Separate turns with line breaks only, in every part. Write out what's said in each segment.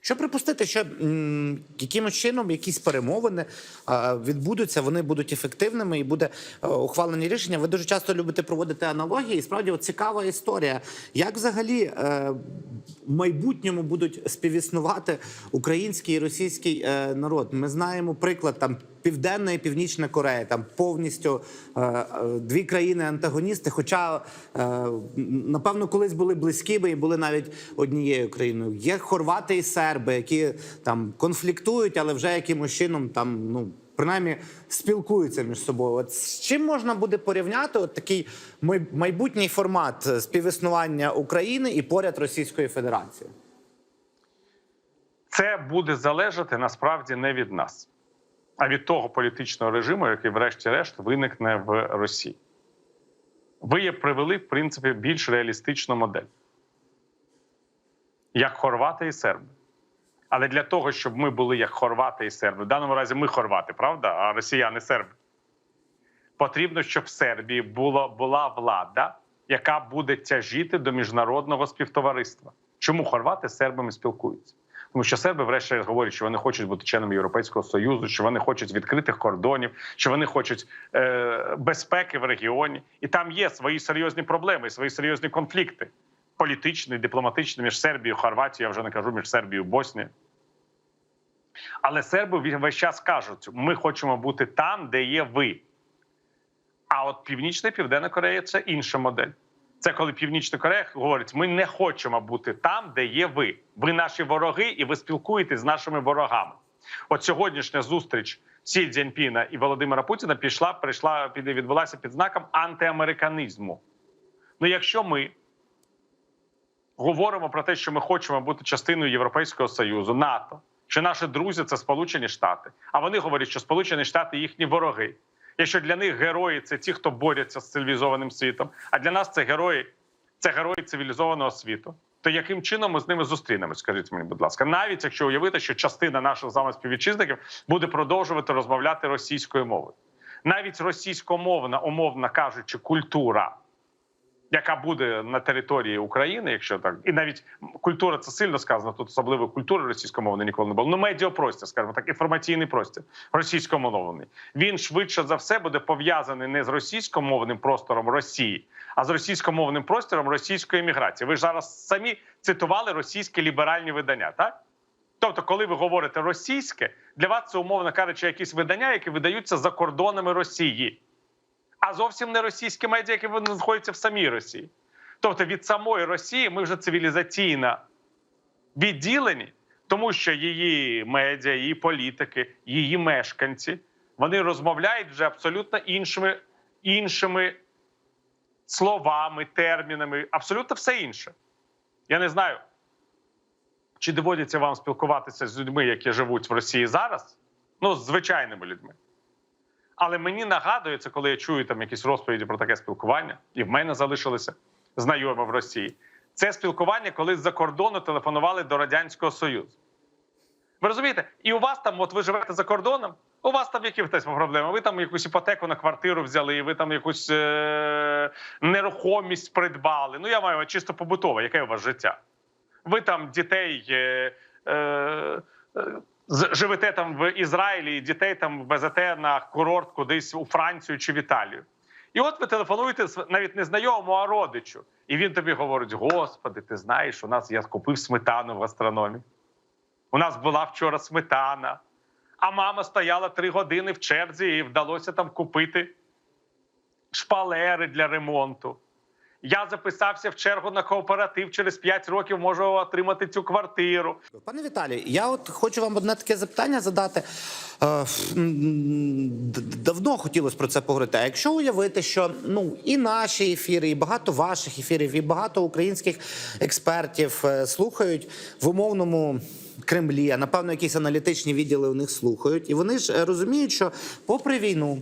Що припустити, що якимось чином якісь перемовини відбудуться, вони будуть ефективними і буде е, ухвалені рішення. Ви дуже часто любите проводити аналогії. І справді от цікава історія. Як взагалі е, в майбутньому будуть співіснувати український і російський е, народ? Ми знаємо приклад там. Південна і Північна Корея там повністю е, е, дві країни-антагоністи. Хоча е, напевно колись були близькими і були навіть однією країною. Є хорвати і серби, які там конфліктують, але вже якимось чином там ну. Принаймні спілкуються між собою. От з чим можна буде порівняти от такий майбутній формат співіснування України і поряд Російської Федерації?
Це буде залежати насправді не від нас, а від того політичного режиму, який, врешті-решт, виникне в Росії. Ви привели, в принципі, більш реалістичну модель, як хорвати і серби. Але для того, щоб ми були як хорвати і серби, в даному разі ми хорвати, правда, а росіяни серби. Потрібно, щоб в Сербії було, була влада, яка буде тяжіти до міжнародного співтовариства. Чому хорвати з сербами спілкуються? Тому що серби, врешті, говорять, що вони хочуть бути членами Європейського союзу, що вони хочуть відкритих кордонів, що вони хочуть е, безпеки в регіоні, і там є свої серйозні проблеми, свої серйозні конфлікти політичні, дипломатичні між Сербією, Хорватією, я вже не кажу між Сербією і Боснією. Але серби весь час кажуть: ми хочемо бути там, де є ви. А от Північна і Південна Корея це інша модель. Це коли Північна Корея говорить: ми не хочемо бути там, де є ви. Ви наші вороги, і ви спілкуєтесь з нашими ворогами. От сьогоднішня зустріч Сі Цзіньпіна і Володимира Путіна пішла, прийшла під відбулася під знаком антиамериканізму. Ну, якщо ми говоримо про те, що ми хочемо бути частиною Європейського союзу, НАТО, що наші друзі це Сполучені Штати, а вони говорять, що Сполучені Штати їхні вороги. Якщо для них герої це ті, хто борються з цивілізованим світом, а для нас це герої, це герої цивілізованого світу. То яким чином ми з ними зустрінемось? Скажіть мені, будь ласка, навіть якщо уявити, що частина наших з вами співвітчизників буде продовжувати розмовляти російською мовою, навіть російськомовна, умовно кажучи, культура, яка буде на території України, якщо так, і навіть культура це сильно сказано. Тут особливо культури російськомовної ніколи не було. Ну медіапростір, скажімо так, інформаційний простір російськомовний. Він швидше за все буде пов'язаний не з російськомовним простором Росії, а з російськомовним простором російської еміграції. Ви ж зараз самі цитували російські ліберальні видання, так? Тобто, коли ви говорите російське, для вас це умовно кажучи, якісь видання, які видаються за кордонами Росії а зовсім не російські медіа, які знаходяться в самій Росії. Тобто від самої Росії ми вже цивілізаційно відділені, тому що її медіа, її політики, її мешканці вони розмовляють вже абсолютно іншими, іншими словами, термінами, абсолютно все інше. Я не знаю, чи доводиться вам спілкуватися з людьми, які живуть в Росії зараз, ну з звичайними людьми. Але мені нагадується, коли я чую там якісь розповіді про таке спілкування, і в мене залишилися знайомі в Росії. Це спілкування, коли з-за кордону телефонували до Радянського Союзу. Ви розумієте? І у вас там, от ви живете за кордоном, у вас там які хтось проблеми. Ви там якусь іпотеку на квартиру взяли, ви там якусь е- нерухомість придбали. Ну, я маю чисто побутове, яке у вас життя? Ви там дітей. Е- е- е- живете там в Ізраїлі, дітей там везете на курорт кудись у Францію чи в Італію. І от ви телефонуєте навіть не знайомому, а родичу. І він тобі говорить: Господи, ти знаєш, у нас я купив сметану в гастрономі. У нас була вчора сметана, а мама стояла три години в черзі і вдалося там купити шпалери для ремонту. Я записався в чергу на кооператив. Через 5 років можу отримати цю квартиру.
Пане Віталій, я от хочу вам одне таке запитання задати. Е, Давно хотілося про це поговорити. А якщо уявити, що ну і наші ефіри, і багато ваших ефірів, і багато українських експертів е, слухають в умовному. Кремлі, а напевно, якісь аналітичні відділи у них слухають, і вони ж е, розуміють, що попри війну,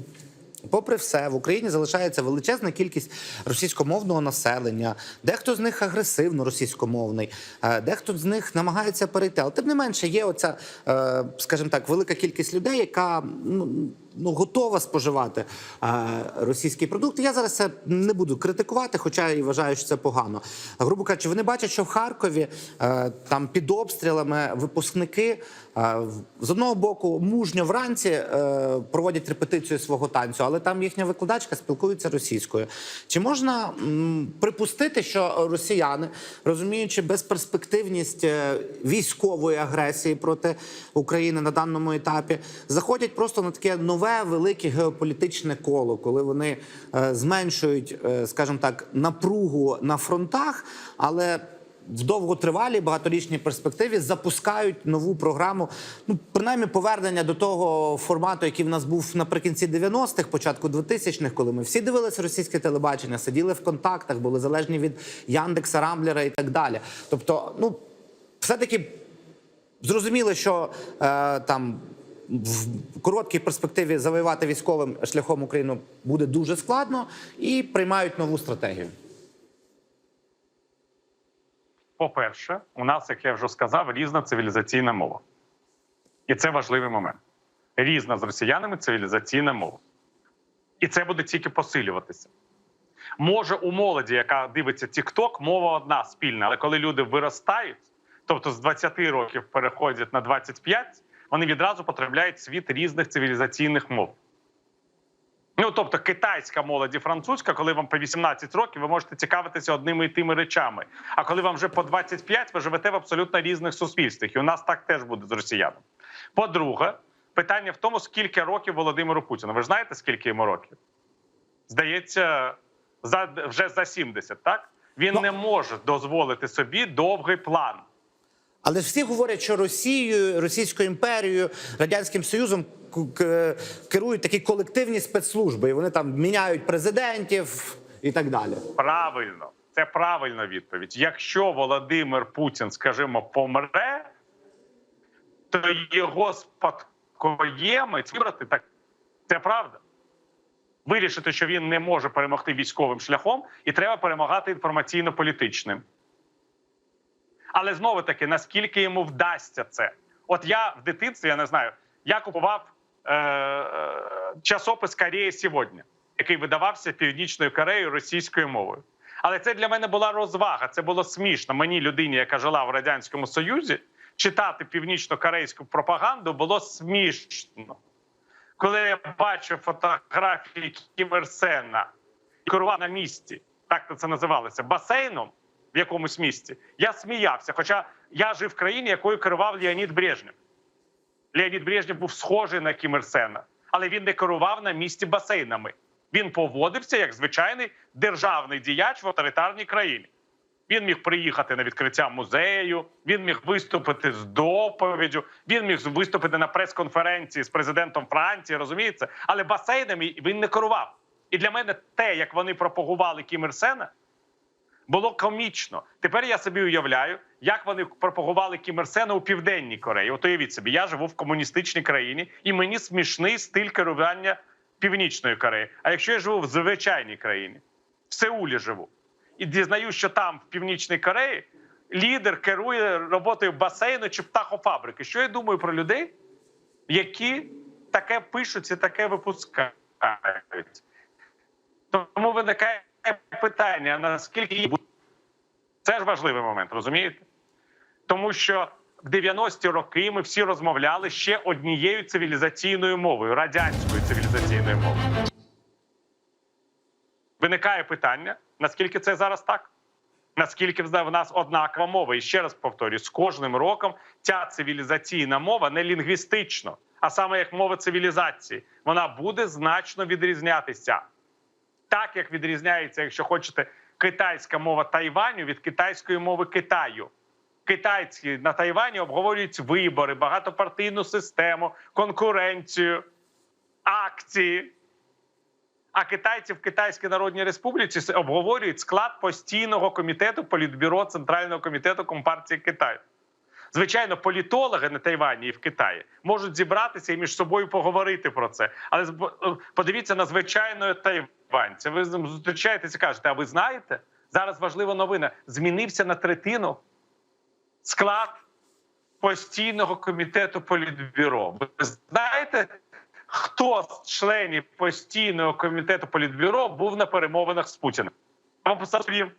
Попри все, в Україні залишається величезна кількість російськомовного населення. Дехто з них агресивно російськомовний, е, дехто з них намагається перейти. Але тим не менше є оця, е, скажімо так, велика кількість людей, яка ну ну, готова споживати е, російський продукт. Я зараз це не буду критикувати, хоча і вважаю, що це погано. Грубо кажучи, вони бачать, що в Харкові е, там під обстрілами випускники е, з одного боку мужньо вранці проводять репетицію свого танцю, але там їхня викладачка спілкується російською. Чи можна припустити, що росіяни, розуміючи безперспективність військової агресії проти України на даному етапі, заходять просто на таке нове велике геополітичне коло, коли вони е, зменшують, е, скажімо так, напругу на фронтах, але в довготривалій багаторічній перспективі запускають нову програму. Ну, принаймні, повернення до того формату, який в нас був наприкінці 90-х, початку 2000-х, коли ми всі дивилися російське телебачення, сиділи в контактах, були залежні від Яндекса, Рамблера і так далі. Тобто, ну все-таки зрозуміло, що е, там. В короткій перспективі завоювати військовим шляхом Україну буде дуже складно і приймають нову стратегію.
По-перше, у нас, як я вже сказав, різна цивілізаційна мова. І це важливий момент. Різна з росіянами цивілізаційна мова. І це буде тільки посилюватися. Може, у молоді, яка дивиться TikTok, мова одна спільна, але коли люди виростають, тобто з 20 років переходять на 25, вони відразу потрапляють в світ різних цивілізаційних мов. Ну, тобто, китайська молодь і французька, коли вам по 18 років, ви можете цікавитися одними і тими речами. А коли вам вже по 25, ви живете в абсолютно різних суспільствах. І у нас так теж буде з росіянами. По-друге, питання в тому, скільки років Володимиру Путіну. Ви ж знаєте, скільки йому років? Здається, за вже за 70, так? Він
Ну.
не може дозволити собі довгий план.
Але всі говорять, що Росією, Російською імперією, радянським Союзом керують такі колективні спецслужби, і вони там міняють президентів і так далі.
Правильно, це правильна відповідь. Якщо Володимир Путін, скажімо, помре, то його спадкоємець вибрати так. Це правда. Вирішити, що він не може перемогти військовим шляхом, і треба перемагати інформаційно-політичним. Але знову таки, наскільки йому вдасться це? От я в дитинстві, я не знаю, я купував е- е- часопис Корея сьогодні, який видавався Північною Кореєю російською мовою. Але це для мене була розвага. Це було смішно. Мені, людині, яка жила в радянському Союзі, читати північно-корейську пропаганду було смішно. Коли я бачу фотографії Кім Ір Сена і керував на місці, так це називалося, басейном в якомусь місці, я сміявся. Хоча я жив в країні, якою керував Леонід Брежнєв. Леонід Брежнєв був схожий на Кім Ір Сена, але він не керував на місці басейнами. Він поводився як звичайний державний діяч в авторитарній країні. Він міг приїхати на відкриття музею, він міг виступити з доповіддю, він міг виступити на прес-конференції з президентом Франції, розумієте? Але басейнами він не керував. І для мене те, як вони пропагували Кім Ір Сена, було комічно. Тепер я собі уявляю, як вони пропагували Кім Ір Сена у Південній Кореї. От уявіть собі, я живу в комуністичній країні, і мені смішний стиль керування Північної Кореї. А якщо я живу в звичайній країні, в Сеулі живу, і дізнаюсь, що там, в Північній Кореї, лідер керує роботою басейну чи птахофабрики. Що я думаю про людей, які таке пишуть і таке випускають? Тому виникає питання: наскільки це ж важливий момент, розумієте? Тому що в 90-ті роки ми всі розмовляли ще однією цивілізаційною мовою радянською цивілізаційною мовою. Виникає питання: наскільки це зараз так? Наскільки в нас однакова мова? І ще раз повторюю: з кожним роком ця цивілізаційна мова не лінгвістично, а саме як мова цивілізації, вона буде значно відрізнятися так як відрізняється, якщо хочете, китайська мова Тайваню від китайської мови Китаю. Китайці на Тайвані обговорюють вибори, багатопартійну систему, конкуренцію, акції. А китайці в Китайській Народній Республіці обговорюють склад постійного комітету Політбюро Центрального комітету Компартії Китаю. Звичайно, політологи на Тайвані і в Китаї можуть зібратися і між собою поговорити про це. Але е, подивіться на звичайного тайванця. Ви з ним зустрічаєтеся кажете, а ви знаєте? Зараз важлива новина. Змінився на третину склад постійного комітету Політбюро. Ви знаєте, Хто з членів постійного комітету політбюро був на перемовинах з Путіним? Я Вам.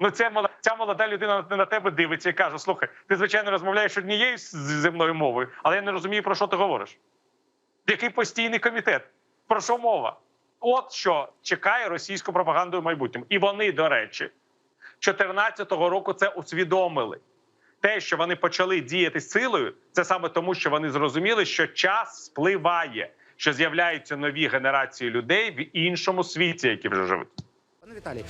Ну, молода, ця молода людина на тебе дивиться і каже: слухай, ти звичайно розмовляєш однією земною мовою, але я не розумію, про що ти говориш. Який постійний комітет? Про що мова? От що чекає російську пропаганду в майбутньому. І вони, до речі, 2014 року це усвідомили. Те, що вони почали діяти силою, це саме тому, що вони зрозуміли, що час спливає, що з'являються нові генерації людей в іншому світі, які вже живуть.
Пане Віталій,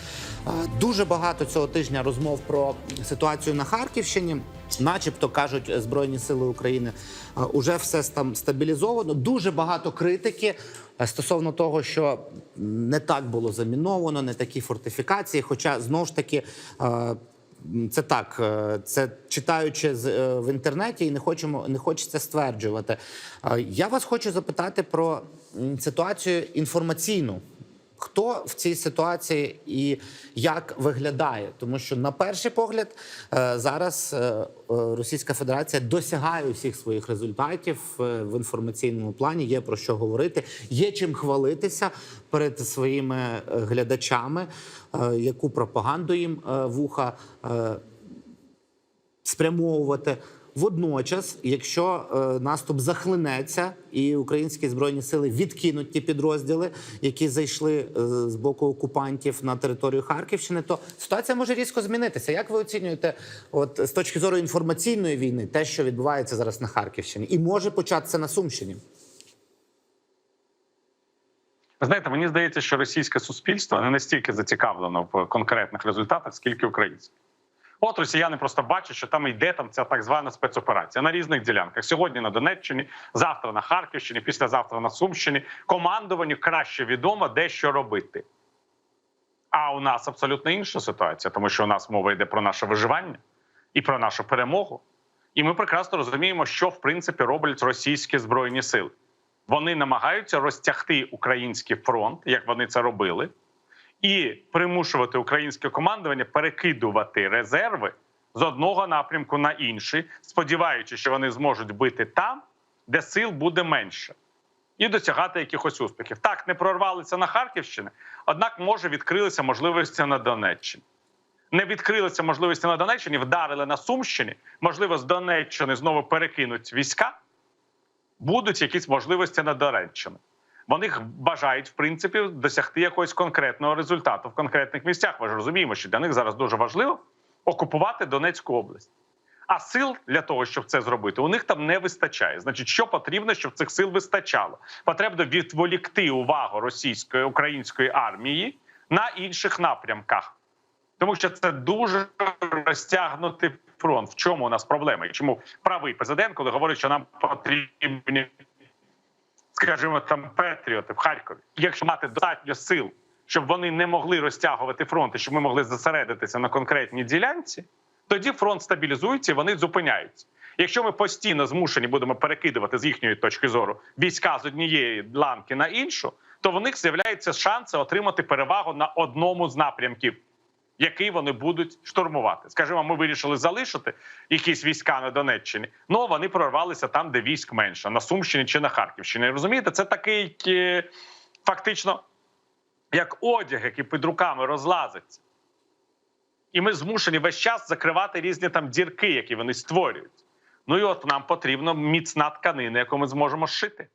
дуже багато цього тижня розмов про ситуацію на Харківщині. Начебто кажуть Збройні Сили України, уже все там стабілізовано. Дуже багато критики е, стосовно того, що не так було заміновано, не такі фортифікації. Хоча знову ж таки. Це так, е, це читаючи е, в інтернеті, і не хочемо не хочеться стверджувати. Я вас хочу запитати про ситуацію інформаційну. Хто в цій ситуації і як виглядає? Тому що на перший погляд е, зараз е, е, Російська Федерація досягає усіх своїх результатів в інформаційному плані. Є про що говорити, є чим хвалитися перед своїми глядачами, яку пропаганду їм вуха спрямовувати. Водночас, якщо е, наступ захлинеться, і українські збройні сили відкинуть ті підрозділи, які зайшли е, з боку окупантів на територію Харківщини, то ситуація може різко змінитися. Як ви оцінюєте, от з точки зору інформаційної війни, те, що відбувається зараз на Харківщині, і може початися на Сумщині?
Знаєте, мені здається, що російське суспільство не настільки зацікавлено в конкретних результатах, скільки українське. От росіяни просто бачать, що там йде там ця так звана спецоперація на різних ділянках. Сьогодні на Донеччині, завтра на Харківщині, післязавтра на Сумщині. Командуванню краще відомо, де що робити. А у нас абсолютно інша ситуація, тому що у нас мова йде про наше виживання і про нашу перемогу. І ми прекрасно розуміємо, що в принципі роблять російські збройні сили. Вони намагаються розтягти український фронт, як вони це робили, і примушувати українське командування перекидувати резерви з одного напрямку на інший, сподіваючись, що вони зможуть бити там, де сил буде менше, і досягати якихось успіхів. Так не прорвалися на Харківщині, однак може відкрилися можливості на Донеччині. Не відкрилися можливості на Донеччині, вдарили на Сумщині. Можливо, з Донеччини знову перекинуть війська будуть якісь можливості на Донеччину. Вони бажають, в принципі, досягти якогось конкретного результату в конкретних місцях. Ми ж розуміємо, що для них зараз дуже важливо окупувати Донецьку область. А сил для того, щоб це зробити, у них там не вистачає. Значить, що потрібно, щоб цих сил вистачало? Потрібно відволікти увагу російської української армії на інших напрямках, тому що це дуже розтягнутий фронт. В чому у нас проблема? І чому правий президент, коли говорить, що нам потрібні, скажімо, там патріоти в Харкові, якщо мати достатньо сил, щоб вони не могли розтягувати фронт, і щоб ми могли зосередитися на конкретній ділянці, тоді фронт стабілізується і вони зупиняються. Якщо ми постійно змушені будемо перекидувати з їхньої точки зору війська з однієї ланки на іншу, то в них з'являються шанси отримати перевагу на одному з напрямків який вони будуть штурмувати. Скажімо, ми вирішили залишити якісь війська на Донеччині, ну вони прорвалися там, де військ менше, на Сумщині чи на Харківщині. Розумієте, це такий е, фактично як одяг, який під руками розлазиться. І ми змушені весь час закривати різні там дірки, які вони створюють. Ну і от нам потрібна міцна тканина, яку ми зможемо шити.